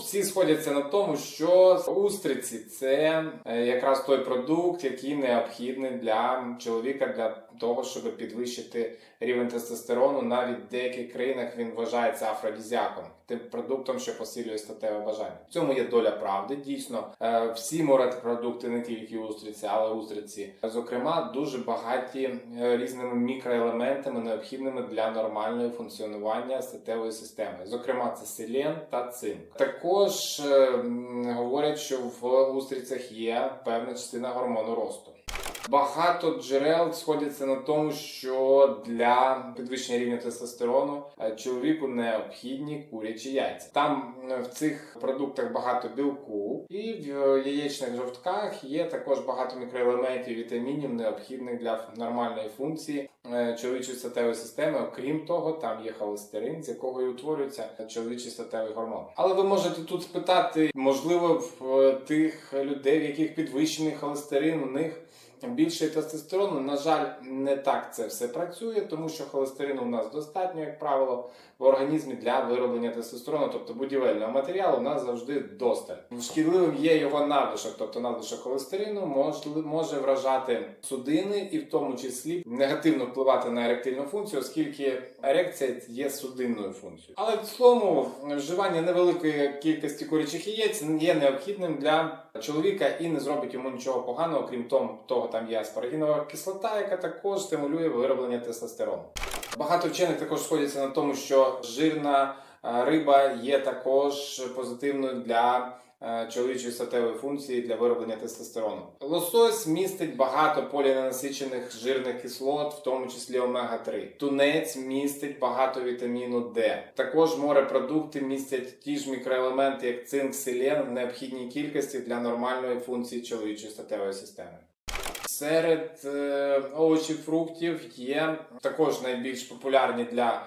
всі сходяться на тому, що устриці це е, якраз той продукт, який необхідний для чоловіка для того, щоб підвищити рівень тестостерону. Навіть в деяких країнах він вважається афродізіаком, тим продуктом, що посилює статеве бажання. В цьому є доля правди. Дійсно, е, всі морепродукти, не тільки устриці, але устриці, зокрема, дуже багаті е, різними мікроелементами, необхідними для нормального функціонування статевої системи. Зокрема, це селен та цинк. Також е, м, говорять, що в устрицях є певна частина гормону росту. Багато джерел сходяться на тому, що для підвищення рівня тестостерону е, чоловіку необхідні курячі яйця. Там е, в цих продуктах багато білку, і в е, яєчних жовтках є також багато мікроелементів, вітамінів, необхідних для нормальної функції чоловічої статевої системи. Окрім того, там є холестерин, з якого і утворюється чоловічий статевий гормон. Але ви можете тут спитати, можливо, в тих людей, в яких підвищений холестерин, у них більше тестостерону. На жаль, не так це все працює, тому що холестерину у нас достатньо, як правило, в організмі для вироблення тестостерону, тобто будівельного матеріалу, у нас завжди досталь. Шкідливим є його надлишок, тобто надлишок холестерину може, вражати судини і в тому числі негативно впливати на еректильну функцію, оскільки ерекція є судинною функцією. Але в цілому вживання невеликої кількості курячих яєць є необхідним для чоловіка і не зробить йому нічого поганого, крім того там є аспарагінова кислота, яка також стимулює вироблення тестостерону. Багато вчених також сходяться на тому, що жирна е, риба є також позитивною для е, чоловічої статевої функції для вироблення тестостерону. Лосось містить багато поліненасичених жирних кислот, в тому числі омега-3. Тунець містить багато вітаміну Д. Також морепродукти містять ті ж мікроелементи, як цинк, селен в необхідній кількості для нормальної функції чоловічої статевої системи. Серед е, овочів фруктів є також найбільш популярні для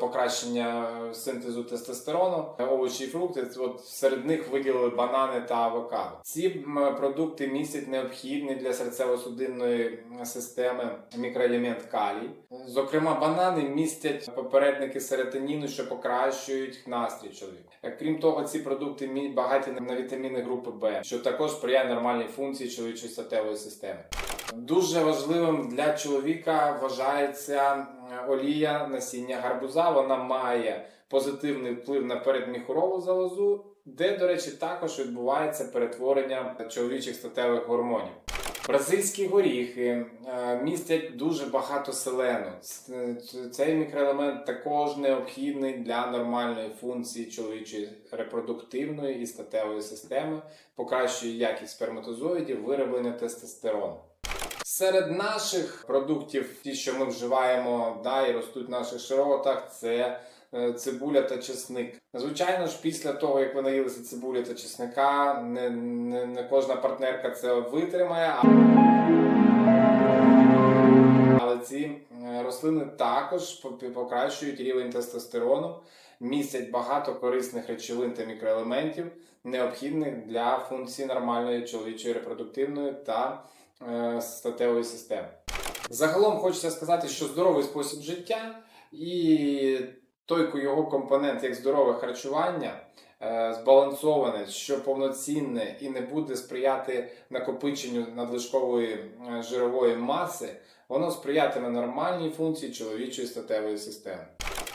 покращення синтезу тестостерону. Овочі і фрукти. От серед них виділили банани та авокадо. Ці продукти містять необхідний для серцево-судинної системи мікроелемент калій. Зокрема, банани містять попередники серотоніну, що покращують настрій чоловіка. Крім того, ці продукти мі- багаті на вітаміни групи Б, що також сприяє нормальній функції чоловічої статевої системи. Дуже важливим для чоловіка вважається олія насіння гарбуза. Вона має позитивний вплив на передміхурову залозу, де, до речі, також відбувається перетворення чоловічих статевих гормонів. Бразильські горіхи е, містять дуже багато селену. Цей мікроелемент також необхідний для нормальної функції чоловічої репродуктивної і статевої системи, покращує якість сперматозоїдів, вироблення тестостерону. Серед наших продуктів, ті, що ми вживаємо да, і ростуть в наших широтах, це е, цибуля та чесник. Звичайно ж, після того, як ви наїлися цибулі та чесника, не, не, не кожна партнерка це витримає. Але ці е, рослини також покращують рівень тестостерону, містять багато корисних речовин та мікроелементів, необхідних для функції нормальної чоловічої репродуктивної та статевої системи. Загалом хочеться сказати, що здоровий спосіб життя і той його компонент, як здорове харчування, е, збалансоване, що повноцінне і не буде сприяти накопиченню надлишкової е, жирової маси, воно сприятиме нормальній функції чоловічої статевої системи.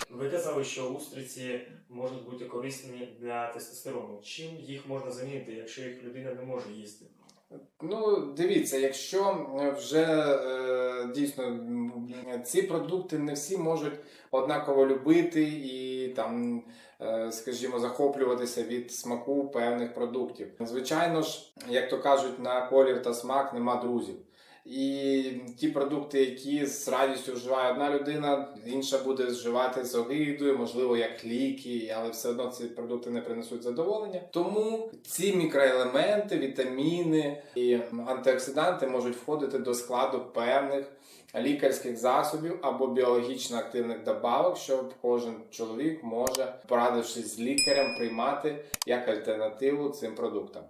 Ви казали, що устриці можуть бути корисні для тестостерону. Чим їх можна замінити, якщо їх людина не може їсти? Ну, дивіться, якщо вже е, дійсно ці продукти не всі можуть однаково любити і там, е, скажімо, захоплюватися від смаку певних продуктів. Звичайно ж, як то кажуть, на колір та смак нема друзів. І ті продукти, які з радістю вживає одна людина, інша буде вживати з огидою, можливо, як ліки, але все одно ці продукти не принесуть задоволення. Тому ці мікроелементи, вітаміни і антиоксиданти можуть входити до складу певних лікарських засобів або біологічно активних добавок, що кожен чоловік може, порадившись з лікарем, приймати як альтернативу цим продуктам.